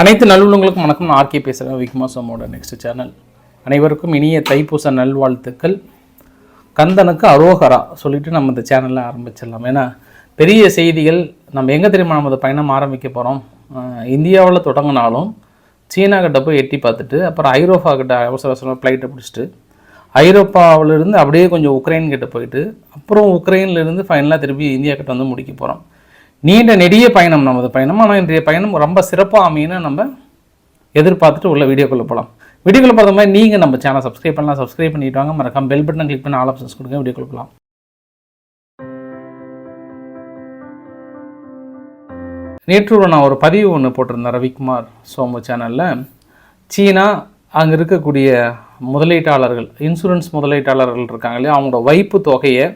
அனைத்து நல்லுள்ளங்களுக்கும் வணக்கம். நான் ஆர்கே பேசுகிறேன் விக்மாசமோட நெக்ஸ்ட் சேனல் அனைவருக்கும் இனிய தைப்பூச நல்வாழ்த்துக்கள். கந்தனுக்கு அரோகரா சொல்லிட்டு நம்ம இந்த சேனலில் ஆரம்பிச்சிடலாம். ஏன்னா பெரிய செய்திகள் நம்ம எங்கே தெரியுமா நம்ம பயணம் ஆரம்பிக்க போகிறோம் இந்தியாவில் தொடங்கினாலும் சீனா கிட்ட போய் எட்டி பார்த்துட்டு அப்புறம் ஐரோப்பா கிட்ட அவசர அவசரமாக ஃப்ளைட்டை பிடிச்சிட்டு ஐரோப்பாவிலிருந்து அப்படியே கொஞ்சம் உக்ரைன் கிட்ட போயிட்டு அப்புறம் உக்ரைன்லேருந்து ஃபைனலாக திருப்பி இந்தியா கிட்ட வந்து முடிக்க போகிறோம் நீண்ட நெடிய பயணம் நமது பயணம் ஆனால் இன்றைய பயணம் ரொம்ப சிறப்பாக அமையுன்னு நம்ம எதிர்பார்த்துட்டு உள்ள வீடியோக்குள்ளே போகலாம் வீடியோக்குள்ள பார்த்த மாதிரி நீங்கள் நம்ம சேனல் சப்ஸ்கிரைப் பண்ணலாம். சப்ஸ்கிரைப் பண்ணிட்டு வாங்க. மறக்காம பெல் பட்டன் கிளிக் பண்ணி ஆல் ஆப்ஷன்ஸ் கொடுங்க. வீடியோக்குள்ளே போகலாம் நேற்று நான் ஒரு பதிவு ஒன்று போட்டிருந்தேன். ரவிக்குமார் சோமு சேனலில் சீனா அங்கே இருக்கக்கூடிய முதலீட்டாளர்கள் இன்சூரன்ஸ் முதலீட்டாளர்கள் இருக்காங்க இல்லையா? அவங்களோட வைப்பு தொகையை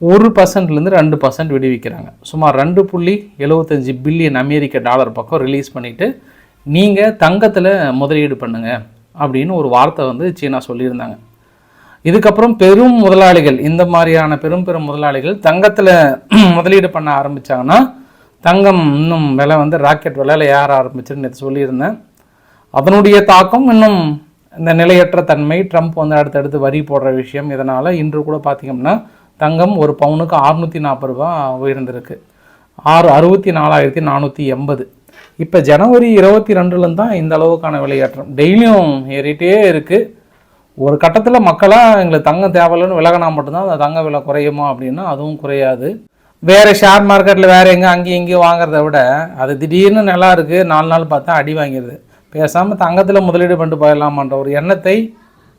ஒரு பர்சன்ட்லேருந்து ரெண்டு பர்சன்ட் விடுவிக்கிறாங்க. சுமார் ரெண்டு புள்ளி எழுபத்தஞ்சி பில்லியன் அமெரிக்க டாலர் பக்கம் ரிலீஸ் பண்ணிவிட்டு நீங்கள் தங்கத்தில் முதலீடு பண்ணுங்கள் அப்படின்னு ஒரு வார்த்தை வந்து சீனா சொல்லியிருந்தாங்க. இதுக்கப்புறம் பெரும் முதலாளிகள் இந்த மாதிரியான பெரும் பெரும் முதலாளிகள் தங்கத்தில் முதலீடு பண்ண ஆரம்பித்தாங்கன்னா தங்கம் இன்னும் விலை வந்து ராக்கெட் விலையில் ஏற ஆரம்பிச்சுன்னு நேற்று சொல்லியிருந்தேன். அதனுடைய தாக்கம் இன்னும் இந்த நிலையற்ற தன்மை ட்ரம்ப் வந்து அடுத்தடுத்து வரி போடுற விஷயம் இதனால் இன்று கூட பார்த்திங்கன்னா தங்கம் ஒரு பவுனுக்கு அறுநூற்றி நாற்பது ரூபா உயர்ந்திருக்கு. ஆறு அறுபத்தி நாலாயிரத்தி நானூற்றி எண்பது. இப்போ ஜனவரி இருபத்தி ரெண்டுலேருந்து தான் இந்த அளவுக்கான விலையேற்றம். டெய்லியும் ஏறிட்டே இருக்குது ஒரு கட்டத்தில் மக்களாக எங்களுக்கு தங்கம் தேவையில்லைன்னு விலகினா மட்டும்தான் அந்த தங்க விலை குறையுமா அப்படின்னா அதுவும் குறையாது. வேறு ஷேர் மார்க்கெட்டில் வேறு எங்கே அங்கேயும் இங்கேயும் வாங்குறத விட அது திடீர்னு நல்லா இருக்குது நாலு நாள் பார்த்தா அடி வாங்கிடுது. பேசாமல் தங்கத்தில் முதலீடு பண்ணிட்டு போயிடலாமான்ற ஒரு எண்ணத்தை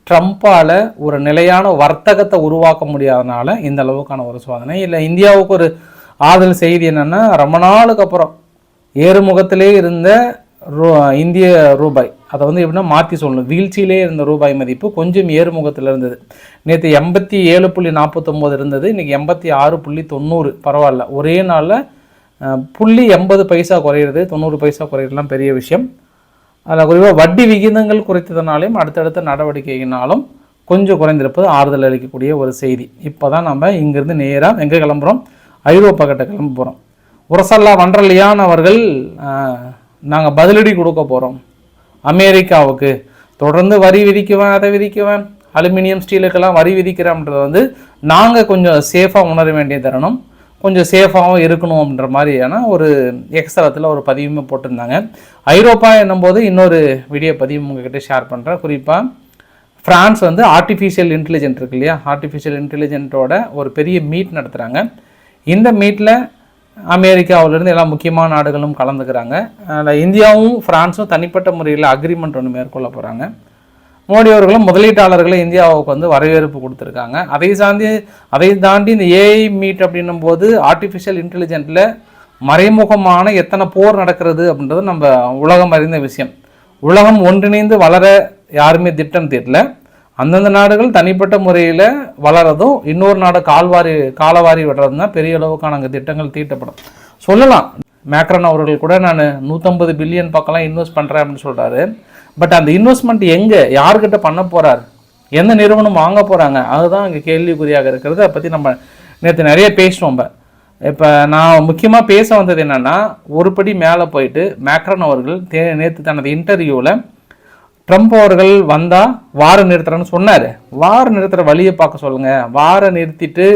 ட்ரம்ப்பால் ஒரு நிலையான வர்த்தகத்தை உருவாக்க முடியாதனால இந்த அளவுக்கான ஒரு சோதனை. இல்லை இந்தியாவுக்கு ஒரு ஆதல் செய்தி என்னென்னா ரொம்ப நாளுக்கு அப்புறம் ஏறுமுகத்திலே இருந்த ரூ இந்திய ரூபாய் அதை வந்து எப்படின்னா மாற்றி சொல்லணும். வீழ்ச்சியிலே இருந்த ரூபாய் மதிப்பு கொஞ்சம் ஏறுமுகத்தில் இருந்தது. நேற்று எண்பத்தி ஏழு புள்ளி நாற்பத்தொம்போது இருந்தது இன்றைக்கி எண்பத்தி ஆறு புள்ளி தொண்ணூறு. பரவாயில்ல. ஒரே நாளில் புள்ளி எண்பது பைசா குறையிறது தொண்ணூறு பைசா குறையிறதுலாம் பெரிய விஷயம். அதில் குறிப்பாக வட்டி விகிதங்கள் குறைத்ததுனாலையும் அடுத்தடுத்த நடவடிக்கையினாலும் கொஞ்சம் குறைந்திருப்பது ஆறுதல் அளிக்கக்கூடிய ஒரு செய்தி. இப்போ தான் நம்ம இங்கேருந்து நேராக எங்கே கிளம்புறோம்? ஐரோப்பா கிட்ட கிளம்ப போகிறோம் உரசல்லா வண்டர்லியான் அவர்கள் நாங்கள் பதிலடி கொடுக்க போகிறோம் அமெரிக்காவுக்கு. தொடர்ந்து வரி விதிக்குவேன் அதை விதிக்குவேன். அலுமினியம் ஸ்டீலுக்கெல்லாம் வரி விதிக்கிறோம்ன்றது வந்து நாங்கள் கொஞ்சம் சேஃபாக உணர வேண்டிய தருணம். கொஞ்சம் சேஃபாகவும் இருக்கணும் அப்படின்ற மாதிரியான ஒரு எக்ஸ்தலத்தில் ஒரு பதிவுமே போட்டிருந்தாங்க. ஐரோப்பா என்னும்போது இன்னொரு வீடியோ பதிவு உங்ககிட்ட ஷேர் பண்ணுறேன் குறிப்பாக ஃப்ரான்ஸ் வந்து ஆர்டிஃபிஷியல் இன்டெலிஜென்ட் இருக்கு இல்லையா? ஆர்டிஃபிஷியல் இன்டெலிஜென்ட்டோட ஒரு பெரிய மீட் நடத்துகிறாங்க இந்த மீட்டில் அமெரிக்காவிலேருந்து எல்லா முக்கியமான நாடுகளும் கலந்துக்கிறாங்க. அதில் இந்தியாவும் ஃப்ரான்ஸும் தனிப்பட்ட முறையில் அக்ரிமெண்ட் ஒன்று மேற்கொள்ள போகிறாங்க மோடி அவர்களும் முதலீட்டாளர்களை இந்தியாவுக்கு வந்து வரவேற்பு கொடுத்துருக்காங்க. அதை சார்ந்து அதை தாண்டி இந்த ஏஐ மீட் அப்படின்னும் போது ஆர்டிஃபிஷியல் இன்டெலிஜென்ட்டில் மறைமுகமான எத்தனை போர் நடக்கிறது அப்படின்றது நம்ம உலகம் அறிந்த விஷயம். உலகம் ஒன்றிணைந்து வளர யாருமே திட்டம் தீட்டல. அந்தந்த நாடுகள் தனிப்பட்ட முறையில் வளரதும் இன்னொரு நாடு கால்வாரி காலவாரி விடுறதும் தான் பெரிய அளவுக்கான அங்கே திட்டங்கள் தீட்டப்படும். சொல்லலாம். மேக்ரன் அவர்கள் கூட நான் நூற்றம்பது பில்லியன் பக்கம்லாம் இன்வெஸ்ட் பண்ணுறேன் அப்படின்னு சொல்கிறாரு பட் அந்த இன்வெஸ்ட்மெண்ட் எங்கே? யார்கிட்ட பண்ண போகிறார் எந்த நிறுவனம் வாங்க போகிறாங்க அதுதான் இங்கே கேள்விக்குறியாக இருக்கிறது. அதை பற்றி நம்ம நேற்று நிறைய பேசினோம் இப்போ. நான் முக்கியமாக பேச வந்தது என்னென்னா ஒரு படி மேலே போயிட்டு மேக்ரன் அவர்கள் தே நேற்று தனது இன்டர்வியூவில் ட்ரம்ப் அவர்கள் வந்தால் வார நிறுத்துறேன்னு சொன்னார். வார நிறுத்துகிற வழியை பார்க்க சொல்லுங்கள் வார நிறுத்திட்டு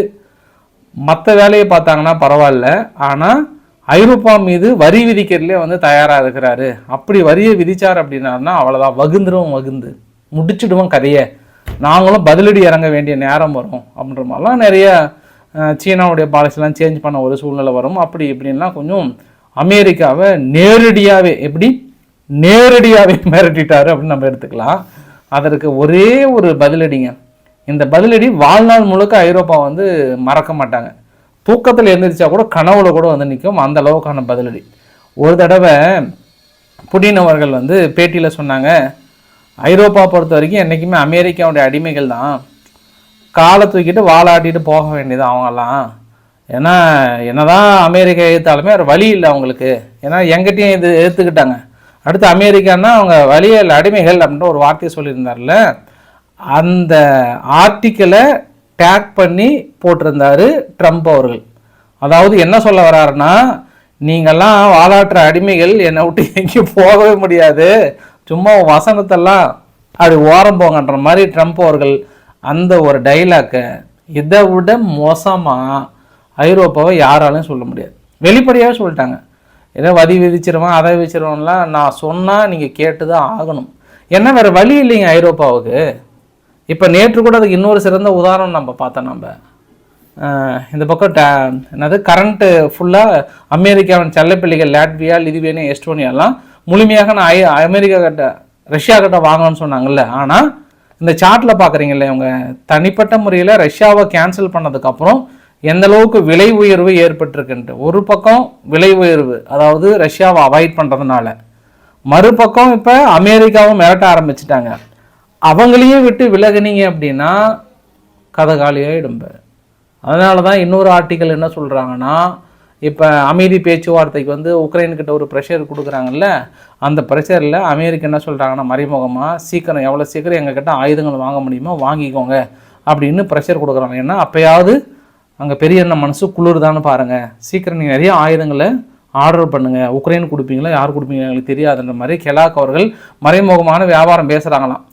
மற்ற வேலையை பார்த்தாங்கன்னா பரவாயில்ல. ஆனால் ஐரோப்பா மீது வரி விதிக்கிறதுலே வந்து தயாராக இருக்கிறாரு அப்படி வரியை விதித்தார் அப்படின்னாருன்னா அவ்வளோதான் வகுந்துடும் வகுந்து. முடிச்சுடுவோம் கதையை. நாங்களும் பதிலடி இறங்க வேண்டிய நேரம் வரும் அப்படின்ற மாதிரிலாம் நிறைய சீனாவுடைய பாலிசிலாம் சேஞ்ச் பண்ண ஒரு சூழ்நிலை வரும். அப்படி இப்படின்லாம் கொஞ்சம் அமெரிக்காவை நேரடியாகவே எப்படி? நேரடியாகவே மிரட்டிட்டாரு அப்படின்னு நம்ம எடுத்துக்கலாம். அதற்கு ஒரே ஒரு பதிலடிங்க. இந்த பதிலடி வாழ்நாள் முழுக்க ஐரோப்பா வந்து மறக்க மாட்டாங்க. தூக்கத்தில் எழுந்திரிச்சா கூட கனவுல கூட வந்து நிற்கும் அந்த அளவுக்கான பதிலடி. ஒரு தடவை புடின் அவர்கள் வந்து பேட்டியில் சொன்னாங்க ஐரோப்பா பொறுத்த வரைக்கும் என்றைக்குமே அமெரிக்காவுடைய அடிமைகள் தான். காலை தூக்கிட்டு வாலாட்டிட்டு போக வேண்டியது அவங்கெல்லாம். ஏன்னா என்னதான் அமெரிக்கா எதிர்த்தாலுமே ஒரு வழி இல்லை அவங்களுக்கு. ஏன்னா எங்கிட்டையும் இது எடுத்துக்கிட்டாங்க. அடுத்து அமெரிக்கான்னா அவங்க வழியே இல்லை அடிமைகள் அப்படின்ற ஒரு வார்த்தையை சொல்லியிருந்தார்ல. அந்த ஆர்டிக்கலை டேக் பண்ணி போட்டிருந்தாரு ட்ரம்ப் அவர்கள். அதாவது என்ன சொல்ல வர்றாருன்னா நீங்கள்லாம் வாழாற்ற அடிமைகள் என்னை விட்டு எங்கேயும் போகவே முடியாது. சும்மா வசனத்தெல்லாம் அப்படி ஓரம் போங்கன்ற மாதிரி ட்ரம்ப் அவர்கள் அந்த ஒரு டைலாக்கை இதை விட மோசமாக ஐரோப்பாவை யாராலையும் சொல்ல முடியாது. வெளிப்படையாகவே சொல்லிட்டாங்க. ஏதோ வதி விதிச்சிருவான் அதை விதிச்சிருவான்லாம் நான் சொன்னால் நீங்கள் கேட்டு தான் ஆகணும். என்ன வேறு வழி இல்லைங்க ஐரோப்பாவுக்கு. இப்போ நேற்று கூட அதுக்கு இன்னொரு சிறந்த உதாரணம் நம்ம பார்த்தோம் நம்ம. இந்த பக்கம் டே என்னது கரண்ட்டு ஃபுல்லாக அமெரிக்காவின் செல்லப்பிள்ளைகள் லாட்வியா லிதுவேனியா எஸ்டோனியாலாம் முழுமையாக நான் ஐ அமெரிக்கா கிட்ட ரஷ்யா கிட்ட வாங்கணும்னு சொன்னாங்கல்ல. ஆனால் இந்த சார்ட்டில் பார்க்குறீங்கல்ல இவங்க? தனிப்பட்ட முறையில் ரஷ்யாவை கேன்சல் பண்ணதுக்கப்புறம் எந்த அளவுக்கு விலை உயர்வு ஏற்பட்டிருக்குன்ட்டு. ஒரு பக்கம் விலை உயர்வு அதாவது ரஷ்யாவை அவாய்ட் பண்ணுறதுனால மறுபக்கம் இப்போ அமெரிக்காவும் மிரட்ட ஆரம்பிச்சிட்டாங்க. அவங்களையும் விட்டு விலகுனீங்க அப்படின்னா கதை காலியாகிடும் அதனால தான் இன்னொரு ஆர்டிக்கல் என்ன சொல்கிறாங்கன்னா இப்போ அமைதி பேச்சுவார்த்தைக்கு வந்து உக்ரைன்கிட்ட ஒரு ப்ரெஷர் கொடுக்குறாங்கல்ல அந்த ப்ரெஷரில் அமெரிக்கா என்ன சொல்கிறாங்கன்னா மறைமுகமாக சீக்கிரம் எவ்வளோ சீக்கிரம் எங்ககிட்ட ஆயுதங்கள் வாங்க முடியுமோ வாங்கிக்கோங்க அப்படின்னு ப்ரெஷர் கொடுக்குறாங்க. ஏன்னா அப்போயாவது அங்கே பெரிய என்ன மனசு குளிர்தான்னு பாருங்கள் சீக்கிரம் நீங்கள் நிறைய ஆயுதங்களை ஆர்டர் பண்ணுங்கள் உக்ரைன் கொடுப்பீங்களா யார் கொடுப்பீங்க எங்களுக்கு தெரியாதுன்ற மாதிரி கெலாக் அவர்கள் மறைமுகமான வியாபாரம் பேசுகிறாங்களாம்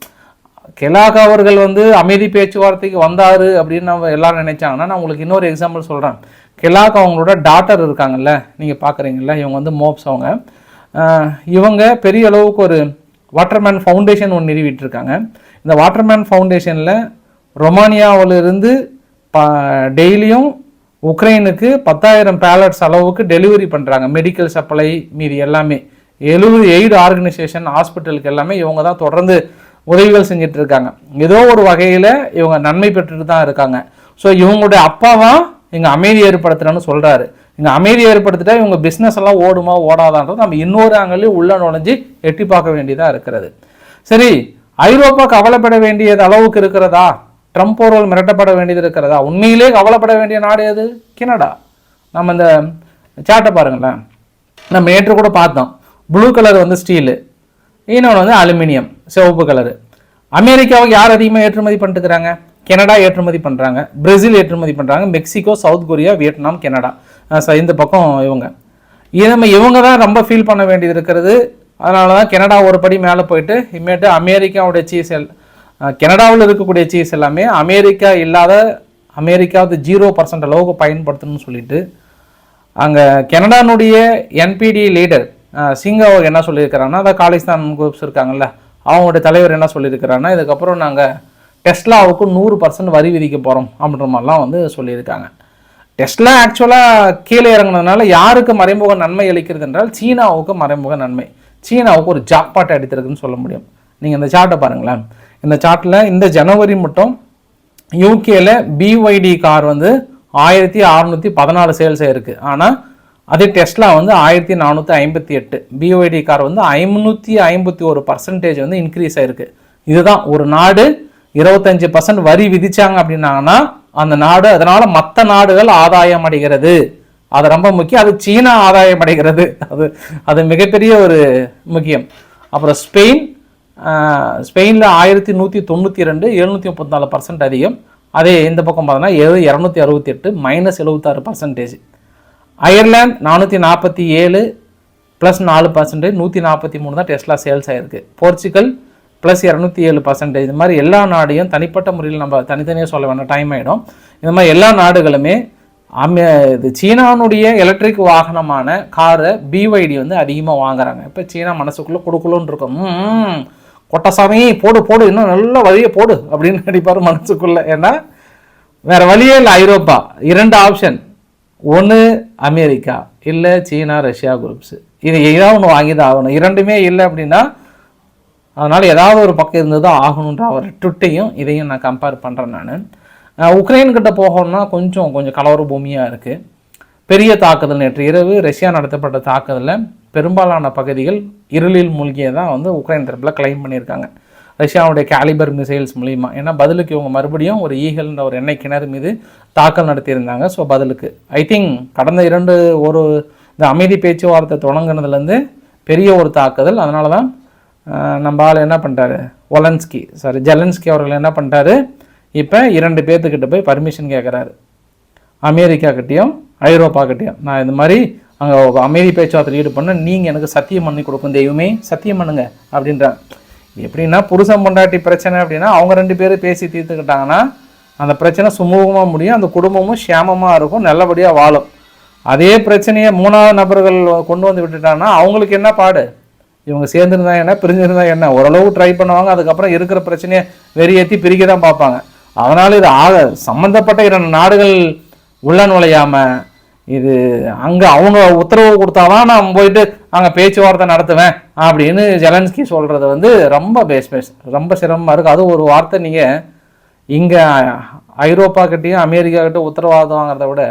கெலாக் அவர்கள் வந்து அமைதி பேச்சுவார்த்தைக்கு வந்தார் அப்படின்னு நம்ம எல்லாரும் நினைச்சாங்கன்னா நான் உங்களுக்கு இன்னொரு எக்ஸாம்பிள் சொல்கிறேன் கெலாக் அவங்களோட டாட்டர் இருக்காங்கல்ல நீங்கள் பார்க்குறீங்கல்ல இவங்க வந்து மோப்ஸ் அவங்க. இவங்க பெரிய அளவுக்கு ஒரு வாட்டர்மேன் ஃபவுண்டேஷன் ஒன்று நிறுவிட்டிருக்காங்க. இந்த வாட்டர்மேன் ஃபவுண்டேஷனில் ரொமானியாவிலிருந்து ப டெய்லியும் உக்ரைனுக்கு பத்தாயிரம் பேலட்ஸ் அளவுக்கு டெலிவரி பண்ணுறாங்க மெடிக்கல் சப்ளை மீதி எல்லாமே. எழுபது எய்டு ஆர்கனைசேஷன் ஹாஸ்பிட்டலுக்கு எல்லாமே இவங்க தான் தொடர்ந்து உதவிகள் செஞ்சுட்டு இருக்காங்க ஏதோ ஒரு வகையில் இவங்க நன்மை பெற்றுட்டு தான் இருக்காங்க. ஸோ இவங்களுடைய அப்பாவா இங்கே அமைதி ஏற்படுத்துறேன்னு சொல்கிறாரு இங்கே அமைதி ஏற்படுத்திட்டா இவங்க பிஸ்னஸ் எல்லாம் ஓடுமா ஓடாதான்றது நம்ம இன்னொரு ஆங்கிலையும் உள்ள நுழைஞ்சு எட்டி பார்க்க வேண்டியதாக இருக்கிறது. சரி ஐரோப்பா கவலைப்பட வேண்டியது அளவுக்கு இருக்கிறதா? ட்ரம்ப் ஒருவர் மிரட்டப்பட வேண்டியது இருக்கிறதா? உண்மையிலே கவலைப்பட வேண்டிய நாடு எது? கனடா. நம்ம இந்த சாட்டை பாருங்களேன். நம்ம நேற்று கூட பார்த்தோம். ப்ளூ கலர் வந்து ஸ்டீலு இன்னொன்று வந்து அலுமினியம் சிவப்பு கலரு அமெரிக்காவுக்கு யார் அதிகமாக ஏற்றுமதி பண்ணிட்டுக்கிறாங்க கனடா ஏற்றுமதி பண்ணுறாங்க பிரேசில் ஏற்றுமதி பண்ணுறாங்க Mexico South Korea Vietnam Canada. இந்த பக்கம் இவங்க. நம்ம இவங்க தான் ரொம்ப ஃபீல் பண்ண வேண்டியது இருக்கிறது. அதனால தான் கனடா ஒரு படி மேலே போயிட்டு இனிமேட்டு அமெரிக்காவுடைய சீஸ் எல் கனடாவில் இருக்கக்கூடிய சீஸ் எல்லாமே அமெரிக்கா இல்லாத அமெரிக்காவது ஜீரோ பர்சன்ட் அளவுக்கு பயன்படுத்தணும்னு சொல்லிட்டு அங்கே கனடானுடைய என்பிடி லீடர் சிங் என்ன சொல்லியிருக்கிறாங்கன்னா அதான் காலிஸ்தான் குரூப்ஸ் இருக்காங்கல்ல அவங்களுடைய தலைவர் என்ன சொல்லியிருக்கிறாங்கன்னா இதுக்கப்புறம் நாங்கள் டெஸ்லாவுக்கு நூறு பர்சன்ட் வரி விதிக்க போகிறோம் அப்படின்ற மாதிரிலாம் வந்து சொல்லியிருக்காங்க. டெஸ்லா ஆக்சுவலாக கீழே இறங்குனதுனால யாருக்கு மறைமுக நன்மை அளிக்கிறது என்றால் சீனாவுக்கு மறைமுக நன்மை. சீனாவுக்கு ஒரு ஜாக்பாட் அடித்திருக்குன்னு சொல்ல முடியும். நீங்கள் இந்த சார்ட்டை பாருங்களேன். இந்த சார்ட்டில் இந்த ஜனவரி மட்டும் யூகேல பிஒய்டி கார் வந்து ஆயிரத்தி அறநூற்றி பதினாலு சேல்ஸ் ஆயிருக்கு ஆனால் அதே டெஸ்லா வந்து ஆயிரத்தி நானூற்றி ஐம்பத்தி எட்டு. பிஓடி கார் வந்து ஐநூற்றி ஐம்பத்தி ஒரு பர்சன்டேஜ் வந்து இன்க்ரீஸ் ஆயிருக்கு. இதுதான் ஒரு நாடு இருபத்தஞ்சு பர்சன்ட் வரி விதிச்சாங்க அப்படின்னாங்கன்னா அந்த நாடு அதனால மற்ற நாடுகள் ஆதாயம் அடைகிறது. அது ரொம்ப முக்கியம். அது சீனா ஆதாயம் அடைகிறது. அது அது மிகப்பெரிய ஒரு முக்கியம். அப்புறம் ஸ்பெயின் ஸ்பெயினில் ஆயிரத்தி நூற்றி தொண்ணூற்றி ரெண்டு எழுநூற்றி முப்பத்தி நாலு பர்சன்ட் அதிகம். அதே இந்த பக்கம் பார்த்தோன்னா ஏழு இரநூத்தி அறுபத்தி எட்டு மைனஸ் எழுபத்தாறு பர்சன்டேஜ் அயர்லாந்து நானூற்றி நாற்பத்தி ஏழு ப்ளஸ் நாலு பர்சன்டேஜ் நூற்றி நாற்பத்தி மூணு தான் டெஸ்லா சேல்ஸ் ஆயிருக்கு. போர்ச்சுகல் ப்ளஸ் இரநூத்தி ஏழு பர்சன்டேஜ் இந்த மாதிரி எல்லா நாடையும் தனிப்பட்ட முறையில் நம்ம தனித்தனியாக சொல்ல வேண்டாம் டைம் ஆகிடும் இந்த மாதிரி எல்லா நாடுகளுமே அமெ இது சீனானுடைய எலக்ட்ரிக் வாகனமான காரை பிஒய்டி வந்து அதிகமாக வாங்குறாங்க. இப்போ சீனா மனசுக்குள்ளே கொடுக்கலன்னு இருக்கும். ம், கொட்டசாமி போடு போடு இன்னும் நல்ல வழியை போடு அப்படின்னு நடிப்பார் மனசுக்குள்ளே. ஏன்னா வேறு வழியே இல்லை ஐரோப்பா. இரண்டு ஆப்ஷன் ஒன்று அமெரிக்கா இல்லை சீனா ரஷ்யா குரூப்ஸ் இது ஏதாவது ஒன்று வாங்கி தான் ஆகணும். இரண்டுமே இல்லை அப்படின்னா அதனால் ஏதாவது ஒரு பக்கம் இருந்து தான் ஆகணுன்ற அவர் ட்விட்டையும் இதையும் நான் கம்பேர் பண்ணுறேன் நான். உக்ரைன் கிட்ட போகணும்னா கொஞ்சம் கொஞ்சம் கலவர பூமியாக இருக்குது பெரிய தாக்குதல் நேற்று இரவு ரஷ்யா நடத்தப்பட்ட தாக்குதலில் பெரும்பாலான பகுதிகள் இருளில் மூழ்கியதான் வந்து உக்ரைன் தரப்பில் கிளைம் பண்ணியிருக்காங்க. ரஷ்யாவுடைய கேலிபர் மிசைல்ஸ் மூலிமா ஏன்னா பதிலுக்கு இவங்க மறுபடியும் ஒரு ஈகல்ன்ற ஒரு எண்ணெய் கிணறு மீது தாக்கல் நடத்தியிருந்தாங்க. ஸோ பதிலுக்கு. ஐ திங்க் கடந்த இரண்டு ஒரு இந்த அமைதி பேச்சுவார்த்தை தொடங்குனதுலேருந்து பெரிய ஒரு தாக்குதல். அதனால தான் நம்ம ஆள் என்ன பண்ணிட்டாரு ஒலன்ஸ்கி சாரி ஜெலன்ஸ்கி அவர்கள் என்ன பண்ணிட்டாரு இப்போ இரண்டு பேர்த்துக்கிட்ட போய் பர்மிஷன் கேட்குறாரு அமெரிக்கா கிட்டேயும் ஐரோப்பா கிட்டேயும். நான் இந்த மாதிரி அங்கே அமைதி பேச்சுவார்த்தை ஈடுபண்ண நீங்கள் எனக்கு சத்தியம் பண்ணி கொடுக்கும் தெய்வமே. சத்தியம் பண்ணுங்க அப்படின்றாங்க எப்படின்னா புருஷன் பொண்டாட்டி பிரச்சனை அப்படின்னா அவங்க ரெண்டு பேரும் பேசி தீர்த்துக்கிட்டாங்கன்னா அந்த பிரச்சனை சுமூகமாக முடியும் அந்த குடும்பமும் சேமமாக இருக்கும் நல்லபடியாக வாழும். அதே பிரச்சனையை மூணாவது நபர்கள் கொண்டு வந்து விட்டுட்டாங்கன்னா அவங்களுக்கு என்ன பாடு? இவங்க சேர்ந்துருந்தா என்ன பிரிஞ்சிருந்தா என்ன? ஓரளவு ட்ரை பண்ணுவாங்க அதுக்கப்புறம் இருக்கிற பிரச்சனையை வெறியேற்றி பிரிக்க தான் பார்ப்பாங்க. அதனால் இது ஆக சம்மந்தப்பட்ட இரண்டு நாடுகள் உள்ள நுழையாமல் இது அங்கே அவங்க உத்தரவு கொடுத்தாதான் நான் போயிட்டு அங்கே பேச்சுவார்த்தை நடத்துவேன் அப்படின்னு ஜெலன்ஸ்கி சொல்கிறது வந்து ரொம்ப பேஸ் பேஸ் ரொம்ப சிரமமாக இருக்குது அது ஒரு வார்த்தை நீங்கள் இங்கே ஐரோப்பா கிட்டேயும் அமெரிக்கா கிட்ட உத்தரவாதம் வாங்குறத விட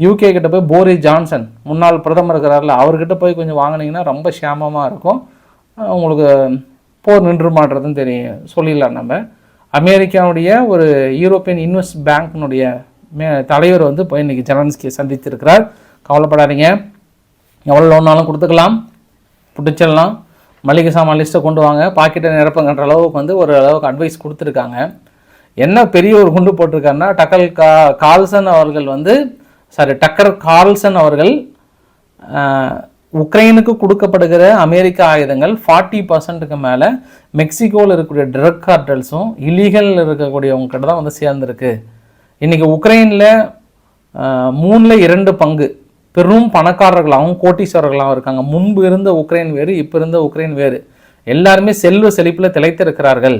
யூகே கிட்ட போய் போரிஸ் ஜான்சன் முன்னாள் பிரதமர் இருக்கிறார்ல அவர்கிட்ட போய் கொஞ்சம் வாங்கினீங்கன்னா ரொம்ப சேமமாக இருக்கும். உங்களுக்கு போர் நின்று மாட்டுறதுன்னு தெரியும். சொல்லிடலாம் நம்ம. அமெரிக்காவுடைய ஒரு யூரோப்பியன் இன்வெஸ்ட் பேங்க்னுடைய மே தலைவர் வந்து போய் இன்னைக்கு ஜெலன்ஸ்கியை சந்தித்திருக்கிறார். கவலைப்படாதீங்க. எவ்வளோ லோன்னாலும் கொடுத்துக்கலாம். பிடிச்சிடலாம் மளிகை சாமான் லிஸ்ட்டை கொண்டு வாங்க. பாக்கெட்டை நிரப்புங்கன்ற அளவுக்கு வந்து ஒரு அளவுக்கு அட்வைஸ் கொடுத்துருக்காங்க. என்ன பெரிய ஒரு குண்டு போட்டிருக்காருன்னா டக்கல் கா கால்சன் அவர்கள் வந்து சாரி டக்கர் கால்சன் அவர்கள் உக்ரைனுக்கு கொடுக்கப்படுகிற அமெரிக்க ஆயுதங்கள் ஃபார்ட்டி பர்சன்ட்டுக்கு மேலே மெக்சிகோவில் இருக்கக்கூடிய ட்ரக் கார்டல்ஸும் இல்லீகல் இருக்கக்கூடியவங்க கிட்ட தான் வந்து சேர்ந்துருக்கு. இன்றைக்கி உக்ரைனில் மூணில் இரண்டு பங்கு. பெரும் பணக்காரர்களாகவும் கோட்டீஸ்வரர்களாகவும் இருக்காங்க. முன்பு இருந்த உக்ரைன் வேறு இப்போ இருந்த உக்ரைன் வேறு. எல்லாருமே செல்வ செழிப்பில் திளைத்திருக்கிறார்கள்.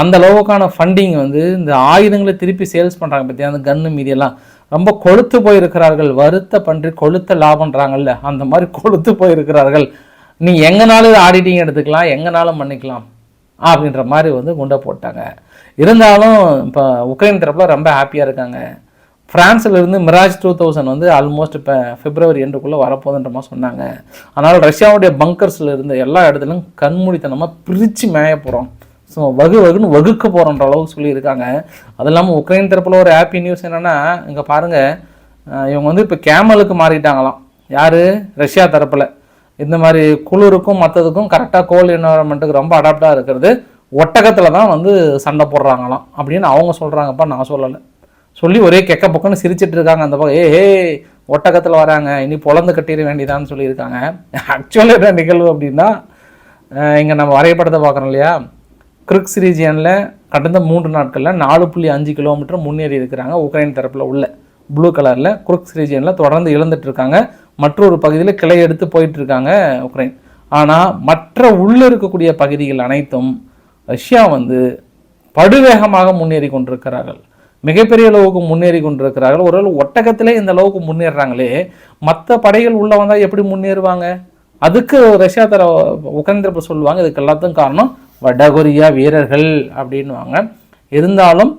அந்த அளவுக்கான ஃபண்டிங் வந்து இந்த ஆயுதங்களை திருப்பி சேல்ஸ் பண்ணுறாங்க பற்றியா அந்த கன்னு மீதியெல்லாம். ரொம்ப கொழுத்து போயிருக்கிறார்கள். வருத்த பன்றி கொளுத்த லாபன்றாங்கல்ல அந்த மாதிரி கொளுத்து போயிருக்கிறார்கள். நீ எங்கனாலும் ஆடிட்டிங் எடுத்துக்கலாம் எங்கனாலும் பண்ணிக்கலாம் அப்படின்ற மாதிரி வந்து குண்டை போட்டாங்க. இருந்தாலும் இப்போ உக்ரைன் தரப்பில் ரொம்ப ஹாப்பியாக இருக்காங்க. பிரான்ஸ்ல இருந்து மிராஜ் டூ தௌசண்ட் வந்து ஆல்மோஸ்ட் இப்போ பிப்ரவரி எண்டுக்குள்ளே வரப்போகுதுன்ற மாதிரி சொன்னாங்க. அதனால் ரஷ்யாவுடைய பங்கர்ஸில் இருந்து எல்லா இடத்துலையும் கண்மூடித்தனமாக பிரித்து மேய போகிறோம் ஸோ வகு வகுன்னு வகுக்க போகிறோன்ற அளவுக்கு சொல்லியிருக்காங்க. அது இல்லாமல் உக்ரைன் தரப்பில் ஒரு ஹாப்பி நியூஸ் என்னென்னா இங்கே பாருங்கள் இவங்க வந்து இப்போ கேமலுக்கு மாறிட்டாங்களாம். யார்? ரஷ்யா தரப்பில். இந்த மாதிரி குளிருக்கும் மற்றதுக்கும் கரெக்டாக கோல் என்வரன்மெண்ட்டுக்கு ரொம்ப அடாப்டாக இருக்கிறது. ஒட்டகத்தில் தான் வந்து சண்டை போடுறாங்களாம். அப்படின்னு அவங்க சொல்கிறாங்கப்பா நான் சொல்லலை. சொல்லி ஒரே கெக்க பக்கம்னு சிரிச்சிட்டு இருக்காங்க அந்த பக்கம். ஏ ஒட்டகத்தில் வராங்க இனி பொழந்து கட்டிட வேண்டியதான்னு சொல்லியிருக்காங்க. ஆக்சுவலாக என்ன நிகழ்வு அப்படின்னா இங்கே நம்ம வரைபடத்தை பார்க்குறோம் இல்லையா? கிரிக்ஸ் ரீஜியனில் கடந்த மூன்று நாட்களில் நாலு புள்ளி அஞ்சு கிலோமீட்டர் முன்னேறி இருக்கிறாங்க உக்ரைன் தரப்பில் உள்ள. ப்ளூ கலரில் குருக்ஸ் ரீஜியனில் தொடர்ந்து இழந்துட்டு இருக்காங்க. மற்றொரு பகுதியில் கிளை எடுத்து போயிட்டு இருக்காங்க உக்ரைன். ஆனால் மற்ற உள்ளே இருக்கக்கூடிய பகுதிகள் அனைத்தும் ரஷ்யா வந்து படுவேகமாக முன்னேறி கொண்டிருக்கிறார்கள். மிகப்பெரிய அளவுக்கு முன்னேறி கொண்டிருக்கிறார்கள். ஒரு ஒட்டகத்திலே இந்த அளவுக்கு முன்னேறுறாங்களே மற்ற படைகள் உள்ளே வந்தால் எப்படி முன்னேறுவாங்க? அதுக்கு ரஷ்யா தர உக்ரைன் சொல்லுவாங்க இதுக்கு எல்லாத்துக்கும் காரணம் வடகொரியா வீரர்கள் அப்படின்னுவாங்க. இருந்தாலும்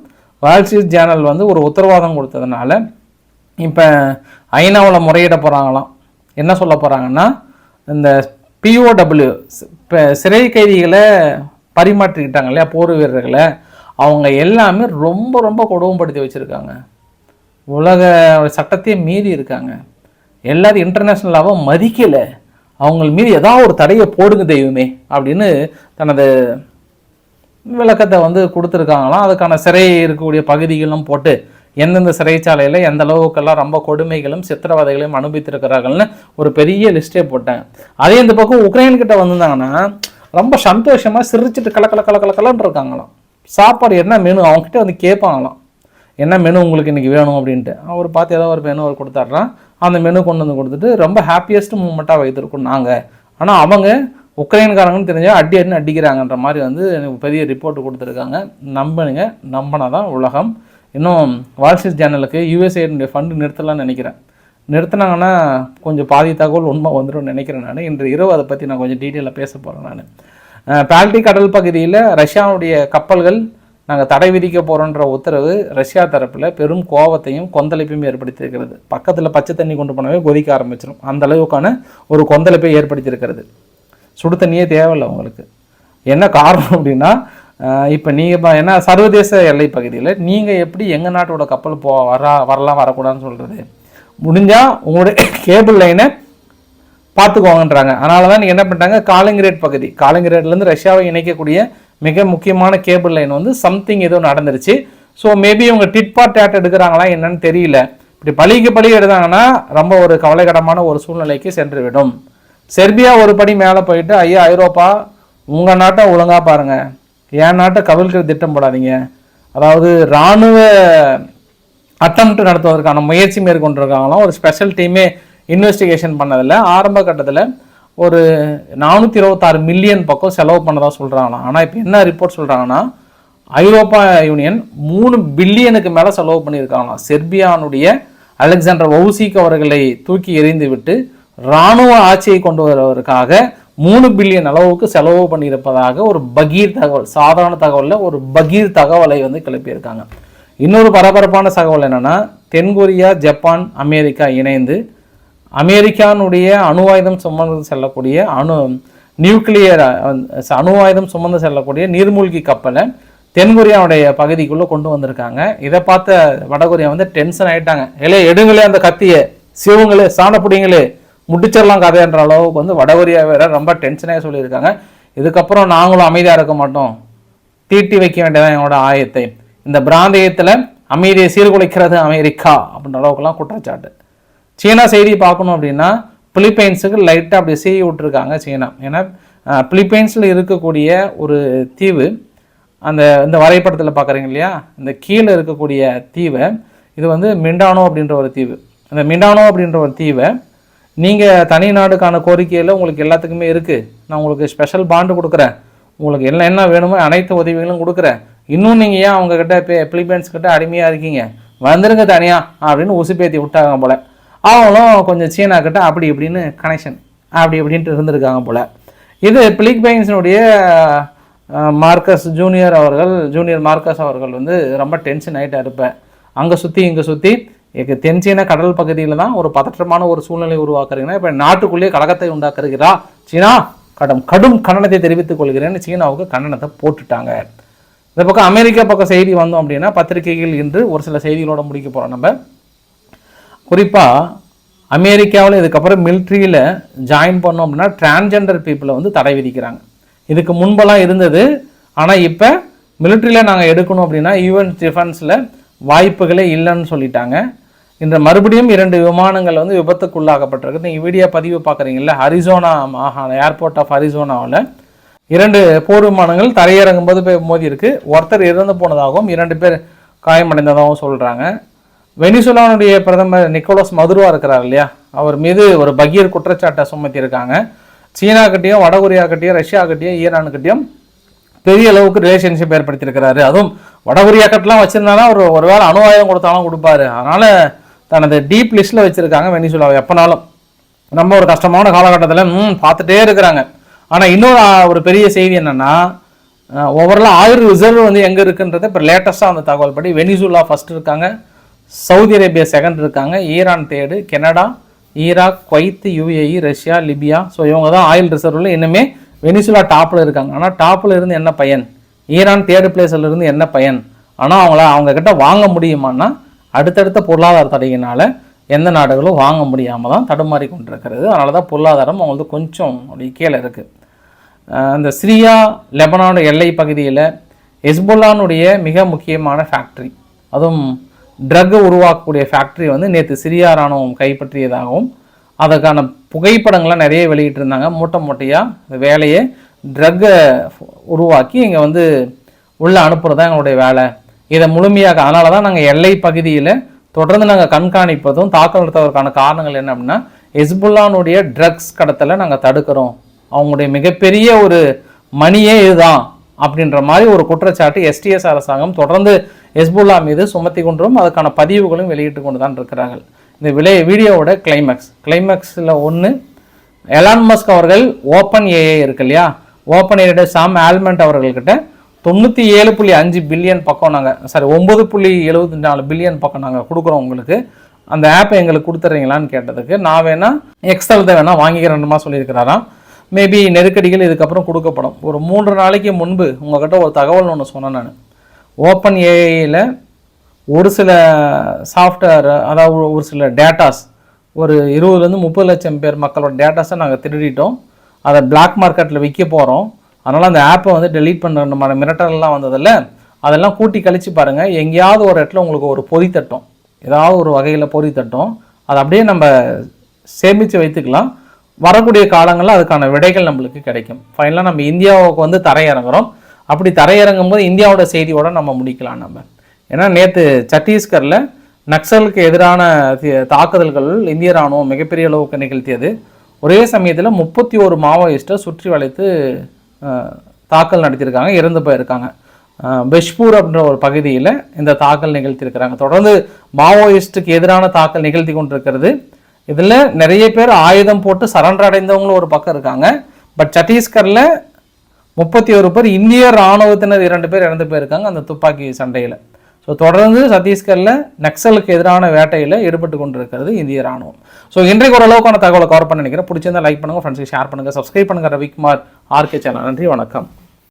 வால்ஸ்ட்ரீட் ஜேர்னல் வந்து ஒரு உத்தரவாதம் கொடுத்ததுனால இப்போ ஐநாவில் முறையிட போகிறாங்களாம் என்ன சொல்ல போகிறாங்கன்னா இந்த பிஓடபிள்யூ சிறை கைதிகளை பரிமாற்றிக்கிட்டாங்க இல்லையா போர் வீரர்களை. அவங்க எல்லாமே ரொம்ப ரொம்ப கொடுமைப்படுத்தி வச்சுருக்காங்க. உலக சட்டத்தையே மீறி இருக்காங்க. எல்லாரும் இன்டர்நேஷ்னலாகவும் மதிக்கலை. அவங்க மீது ஏதாவது ஒரு தடையை போடுங்க தெய்வமே அப்படின்னு தனது விளக்கத்தை வந்து கொடுத்துருக்காங்களாம். அதுக்கான சிறை இருக்கக்கூடிய பகுதிகளும் போட்டு எந்தெந்த சிறைச்சாலையில் எந்த அளவுக்கெல்லாம் ரொம்ப கொடுமைகளும் சித்திரவதைகளையும் அனுபவித்திருக்கிறார்கள்னு ஒரு பெரிய லிஸ்ட்டே போட்டேன். அதே இந்த பக்கம் உக்ரைன் கிட்ட வந்திருந்தாங்கன்னா ரொம்ப சந்தோஷமாக சிரிச்சிட்டு கலக்கல கலக்கல கலன்னு இருக்காங்களாம். சாப்பாடு என்ன மெனு அவங்ககிட்ட வந்து கேட்பாங்களாம். என்ன மெனு உங்களுக்கு இன்றைக்கி வேணும் அப்படின்ட்டு. அவர் பார்த்து ஏதோ ஒரு மெனு அவர் கொடுத்தாட்றான் அந்த மெனு கொண்டு வந்து கொடுத்துட்டு ரொம்ப ஹாப்பியஸ்ட் மூமெண்ட்டாக வைத்திருக்கோம் நாங்கள் ஆனால் அவங்க உக்ரைன்காரங்கன்னு தெரிஞ்சால் அடி அடின்னு அடிக்கிறாங்கன்ற மாதிரி வந்து எனக்கு பெரிய ரிப்போர்ட் கொடுத்துருக்காங்க. நம்பனுங்க நம்பினா தான் உலகம். இன்னும் வால்ஸ்ட்ரீட் சேனலுக்கு யுஎஸ்ஏனுடைய ஃபண்டு நிறுத்தலாம்னு நினைக்கிறேன். நிறுத்தினாங்கன்னா கொஞ்சம் பாதி தகவல் உண்மை வந்துடும் நினைக்கிறேன் நான். இன்று இரவு அதை பற்றி நான் கொஞ்சம் டீட்டெயிலாக பேச போகிறேன் நான். பால்டிக் கடல் பகுதியில் ரஷ்யாவுடைய கப்பல்கள் நாங்கள் தடை விதிக்க போகிறோன்ற உத்தரவு ரஷ்யா தரப்பில் பெரும் கோபத்தையும் கொந்தளிப்பையும் ஏற்படுத்தியிருக்கிறது. பக்கத்தில் பச்சை தண்ணி கொண்டு போனவே கொதிக்க ஆரம்பிச்சிடும் அந்த அளவுக்கான ஒரு கொந்தளிப்பை ஏற்படுத்தியிருக்கிறது. சுடு தண்ணியே தேவையில்லை உங்களுக்கு. என்ன காரணம் அப்படின்னா இப்போ நீங்கள் ஏன்னா சர்வதேச எல்லை பகுதியில் நீங்கள் எப்படி எங்கள் நாட்டோட கப்பல் போ வரா வரலாம் வரக்கூடாதுன்னு சொல்கிறது முடிஞ்சால் உங்களுடைய கேபிள் லைனை பார்த்துக்கோங்கன்றாங்க. அதனால தான் நீங்கள் என்ன பண்ணிட்டாங்க? காலிங்கிரேட் பகுதி. காலிங்கிரேட்லேருந்து ரஷ்யாவை இணைக்கக்கூடிய மிக முக்கியமான கேபிள் லைன் வந்து சம்திங் ஏதோ நடந்துருச்சு. ஸோ மேபி இவங்க டிட்பாட் டேட் எடுக்கிறாங்களா என்னன்னு தெரியல. இப்படி பழிக்கு பழி எடுத்தாங்கன்னா ரொம்ப ஒரு கவலைகரமான ஒரு சூழ்நிலைக்கு சென்றுவிடும். செர்பியா ஒரு படி மேலே போயிட்டு ஐயா ஐரோப்பா உங்கள் நாட்டை ஒழுங்காக பாருங்கள் என் நாட்டை கவிழ்க்கிற திட்டம் போடாதீங்க. அதாவது இராணுவ அட்டம் நடத்துவதற்கான முயற்சி மேற்கொண்டிருக்காங்களாம். ஒரு ஸ்பெஷல் டீமே இன்வெஸ்டிகேஷன் பண்ணதில் ஆரம்ப கட்டத்தில் ஒரு நானூற்றி இருபத்தாறு மில்லியன் பக்கம் செலவு பண்ணதாக சொல்கிறாங்களாம் ஆனால் இப்போ என்ன ரிப்போர்ட் சொல்கிறாங்கன்னா ஐரோப்பா யூனியன் மூணு பில்லியனுக்கு மேலே செலவு பண்ணியிருக்காங்களாம். செர்பியானுடைய அலெக்சாண்டர் வவுசிக் அவர்களை தூக்கி எறிந்து விட்டு இராணுவ ஆட்சியை கொண்டு வருவதற்காக மூணு பில்லியன் அளவுக்கு செலவு பண்ணியிருப்பதாக ஒரு பகீர் தகவல் சாதாரண தகவலில் ஒரு பகீர் தகவலை வந்து கிளப்பியிருக்காங்க. இன்னொரு பரபரப்பான தகவல் என்னன்னா தென்கொரியா ஜப்பான் அமெரிக்கா இணைந்து அமெரிக்கானுடைய அணு ஆயுதம் சுமந்து செல்லக்கூடிய அணு நியூக்ளியர் அணு ஆயுதம் சுமந்து செல்லக்கூடிய நீர்மூழ்கி கப்பலை தென்கொரியாவுடைய பகுதிக்குள்ளே கொண்டு வந்திருக்காங்க. இதை பார்த்த வடகொரியா வந்து டென்ஷன் ஆகிட்டாங்க ஏலே எடுங்களே அந்த கத்தியை சிவங்களே சாணப்பிடிங்களே முடிச்சிடலாம் கதைன்ற அளவுக்கு வந்து வடகொரியா வேற ரொம்ப டென்ஷனாக சொல்லியிருக்காங்க. இதுக்கப்புறம் நாங்களும் அமைதியாக இருக்க மாட்டோம். தீட்டி வைக்க வேண்டியதான் எங்களோட ஆயத்தை. இந்த பிராந்தியத்தில் அமைதியை சீர்குலைக்கிறது அமெரிக்கா அப்படின்ற அளவுக்குலாம் குற்றச்சாட்டு. சீனா செய்தி பார்க்கணும் அப்படின்னா பிலிப்பைன்ஸுக்கு லைட்டாக அப்படி செய்ய விட்டுருக்காங்க சீனா. ஏன்னா பிலிப்பைன்ஸில் இருக்கக்கூடிய ஒரு தீவு அந்த இந்த வரைபடத்தில் பார்க்குறீங்க இல்லையா? இந்த கீழே இருக்கக்கூடிய தீவை இது வந்து மிண்டானோ அப்படின்ற ஒரு தீவு. அந்த மிண்டானோ அப்படின்ற ஒரு தீவை நீங்கள் தனி நாடுக்கான கோரிக்கையில் உங்களுக்கு எல்லாத்துக்குமே இருக்குது நான் உங்களுக்கு ஸ்பெஷல் பாண்டு கொடுக்குறேன். உங்களுக்கு என்ன என்ன வேணுமோ அனைத்து உதவிகளும் கொடுக்குறேன். இன்னும் நீங்கள் ஏன் அவங்கக்கிட்ட இப்போ பே பிலிப்பைன்ஸ் கிட்ட அடிமையாக இருக்கீங்க? வந்துருங்க தனியாக அப்படின்னு உசுப்பேத்தி விட்டாங்க போல். அவங்களும் கொஞ்சம் சீனா கிட்ட அப்படி இப்படின்னு கனெக்ஷன் அப்படி இப்படின்ட்டு இருந்திருக்காங்க போல். இது பிலிப்பைன்ஸினுடைய மார்க்கஸ் ஜூனியர் அவர்கள் ஜூனியர் மார்க்கஸ் அவர்கள் வந்து ரொம்ப டென்ஷன் ஆகிட்டா இருப்பேன் அங்கே சுற்றி இங்கே சுற்றி எனக்கு தென்சீன கடல் பகுதியில் தான் ஒரு பதற்றமான ஒரு சூழ்நிலை உருவாக்குறீங்கன்னா இப்போ நாட்டுக்குள்ளேயே கழகத்தை உண்டாக்குறீங்களா சீனா கடும் கடும் கண்டனத்தை தெரிவித்துக் கொள்கிறேன்னு சீனாவுக்கு கண்டனத்தை போட்டுட்டாங்க. இந்த பக்கம் அமெரிக்கா பக்கம் செய்தி வந்தோம் அப்படின்னா பத்திரிகைகள் இன்று ஒரு சில செய்திகளோட முடிக்க போகிறோம் நம்ம. குறிப்பாக அமெரிக்காவில் இதுக்கப்புறம் மிலிட்ரியில் ஜாயின் பண்ணோம் அப்படின்னா டிரான்ஜெண்டர் பீப்புளை வந்து தடை விதிக்கிறாங்க. இதுக்கு முன்பெல்லாம் இருந்தது. ஆனால் இப்போ மிலிட்ரியில் நாங்கள் எடுக்கணும் அப்படின்னா யூஎன் டிஃபென்ஸில் வாய்ப்புகளே இல்லைன்னு சொல்லிட்டாங்க. இந்த மறுபடியும் இரண்டு விமானங்கள் வந்து விபத்துக்குள்ளாகப்பட்டிருக்கு நீங்கள் வீடியோ பதிவு பார்க்குறீங்கல்ல ஹரிசோனா மாகாண ஏர்போர்ட் ஆஃப் ஹரிசோனாவில் இரண்டு போர் விமானங்கள் தரையிறங்கும் போது போய் மோதி இருக்கு. ஒருத்தர் இறந்து போனதாகவும் இரண்டு பேர் காயமடைந்ததாகவும் சொல்றாங்க. வெனிசுலானுடைய பிரதமர் நிக்கோலஸ் மதுருவா இருக்கிறார் இல்லையா? அவர் மீது ஒரு பகீர் குற்றச்சாட்டை சுமத்தியிருக்காங்க. சீனா கிட்டேயும் வடகொரியா கிட்டேயும் ரஷ்யா கிட்டேயும் ஈரான் பெரிய அளவுக்கு ரிலேஷன்ஷிப் ஏற்படுத்தியிருக்கிறாரு. அதுவும் வடகொரியா கட்டெலாம் வச்சிருந்தாலும் ஒரு வேளை அணு ஆயுதம் கொடுத்தாலும் கொடுப்பாரு. அதனால தனது டீப் லிஸ்ட்டில் வச்சுருக்காங்க வெனிசுலாவை. எப்போனாலும் நம்ம ஒரு கஷ்டமான காலகட்டத்தில் ம் பார்த்துட்டே இருக்கிறாங்க. ஆனால் இன்னொரு ஒரு பெரிய செய்தி என்னென்னா ஓவரால் ஆயுர் ரிசர்வ் வந்து எங்கே இருக்குன்றது இப்போ லேட்டஸ்ட்டாக அந்த தகவல் படி வெனிசுலா ஃபர்ஸ்ட் இருக்காங்க சவுதி அரேபியா செகண்ட் இருக்காங்க Iran third Canada Iraq Kuwait UAE Russia Libya. So இவங்க தான் ஆயில் ரிசர்வில் இன்னுமே வெனிசுலா டாப்பில் இருக்காங்க. ஆனால் டாப்பில் இருந்து என்ன பயன்? ஈரான் தேர்டு பிளேஸில் இருந்து என்ன பயன்? ஆனால் அவங்கள அவங்கக்கிட்ட வாங்க முடியுமான்னா அடுத்தடுத்த பொருளாதார தடையினால் எந்த நாடுகளும் வாங்க முடியாமல் தான் தடுமாறி கொண்டிருக்கிறது. அதனால தான் பொருளாதாரம் அவங்களது கொஞ்சம் அப்படி கீழே இருக்குது அந்த சிரியா லெபனான் எல்லை பகுதியில் ஹெஸ்புல்லானுடைய மிக முக்கியமான ஃபேக்ட்ரி அதுவும் ட்ரக் உருவாக்கக்கூடிய ஃபேக்ட்ரி வந்து நேற்று சிரியா ராணுவம் கைப்பற்றியதாகவும் அதற்கான புகைப்படங்களை நிறைய வெளியிட்டிருந்தாங்க. மூட்டை மூட்டையாக இந்த வேலையை ட்ரக்கை உருவாக்கி இங்கே வந்து உள்ளே அனுப்புகிறது தான் எங்களுடைய வேலை. இதை முழுமையாக அதனால தான் நாங்கள் எல்லை பகுதியில் தொடர்ந்து நாங்கள் கண்காணிப்பதும் தாக்கல் நடத்துவதற்கான காரணங்கள் என்ன அப்படின்னா ஹெஸ்புல்லானுடைய ட்ரக்ஸ் கடத்தலை நாங்கள் தடுக்கிறோம். அவங்களுடைய மிகப்பெரிய ஒரு மணியே இதுதான் அப்படின்ற மாதிரி ஒரு குற்றச்சாட்டு எஸ்டிஎஸ் அரசாங்கம் தொடர்ந்து ஹெஸ்புல்லா மீது சுமத்தி கொண்டும் அதுக்கான பதிவுகளும் வெளியிட்டு கொண்டு தான் இருக்கிறார்கள். இந்த விலை வீடியோவோட கிளைமேக்ஸ் கிளைமேக்ஸில் ஒன்று எலான் மஸ்க் அவர்கள் ஓப்பன் ஏஐ இருக்கு இல்லையா? ஓப்பன் ஏஐட சாம் ஆல்மெண்ட் அவர்கள்கிட்ட தொண்ணூற்றி ஏழு புள்ளி அஞ்சு பில்லியன் பக்கம் நாங்கள் சாரி ஒம்பது புள்ளி எழுபத்தி நாலு பில்லியன் பக்கம் நாங்கள் கொடுக்குறோம் உங்களுக்கு. அந்த ஆப்பை எங்களுக்கு கொடுத்துட்றீங்களான்னு கேட்டதுக்கு நான் வேணால் எக்ஸ்எல் தான் வேணால் வாங்கிக்கிறேன்மா சொல்லியிருக்கிறாராம். மேபி நெருக்கடிகள் இதுக்கப்புறம் கொடுக்கப்படும். ஒரு மூன்று நாளைக்கு முன்பு உங்கள்கிட்ட ஒரு தகவல் ஒன்று சொன்னேன் நான். ஓப்பன் ஏஐயில் ஒரு சில சாஃப்ட்வேர் அதாவது ஒரு சில டேட்டாஸ் ஒரு இருபதுலேருந்து முப்பது லட்சம் பேர் மக்களோட டேட்டாஸை நாங்கள் திருடிட்டோம். அதை பிளாக் மார்க்கெட்டில் விற்க போகிறோம் அதனால் அந்த ஆப்பை வந்து டெலீட் பண்ணுற மாதிரி மிரட்டல்லாம் வந்ததில்ல. அதெல்லாம் கூட்டி கழிச்சு பாருங்கள் எங்கேயாவது ஒரு இடத்துல உங்களுக்கு ஒரு பொதி தட்டும். ஏதாவது ஒரு வகையில் பொறி தட்டும். அதை அப்படியே நம்ம சேமித்து வைத்துக்கலாம். வரக்கூடிய காலங்களில் அதுக்கான விடைகள் நம்மளுக்கு கிடைக்கும். ஃபைனலாக நம்ம இந்தியாவுக்கு வந்து தரையிறங்குறோம். அப்படி தரையிறங்கும் போது இந்தியாவோட செய்தியோட நம்ம முடிக்கலாம் நம்ம. ஏன்னா நேற்று சத்தீஸ்கரில் நக்சலுக்கு எதிரான தாக்குதல்கள் இந்திய ராணுவம் மிகப்பெரிய அளவுக்கு நிகழ்த்தியது. ஒரே சமயத்தில் முப்பத்தி ஒரு மாவோயிஸ்ட்டை சுற்றி வளைத்து தாக்கல் நடத்தியிருக்காங்க இறந்து போயிருக்காங்க. பெஷ்பூர் அப்படின்ற ஒரு பகுதியில் இந்த தாக்கல் நிகழ்த்தியிருக்கிறாங்க. தொடர்ந்து மாவோயிஸ்ட்டுக்கு எதிரான தாக்கல் நிகழ்த்தி கொண்டிருக்கிறது. இதில் நிறைய பேர் ஆயுதம் போட்டு சரண்டர் அடைந்தவங்களும் ஒரு பக்கம் இருக்காங்க. பட் சத்தீஸ்கரில் முப்பத்தி ஒரு பேர் இந்திய ராணுவத்தினர் இரண்டு பேர் இறந்து போயிருக்காங்க அந்த துப்பாக்கி சண்டையில். ஸோ தொடர்ந்து சத்தீஸ்கரில் நக்சலுக்கு எதிரான வேட்டையில் ஈடுபட்டு கொண்டிருக்கிறது இந்திய ராணுவம். ஸோ இன்றைக்கு ஓரளவுக்கான தகவலை கவர் பண்ண நினைக்கிறேன். பிடிச்சிருந்தா லைக் பண்ணுங்கள் ஃப்ரெண்ட்ஸுக்கு ஷேர் பண்ணுங்கள் சப்ஸ்கிரைப் பண்ணுங்கள் ரவிக்குமார் ஆர்கே சேனல் நன்றி வணக்கம்.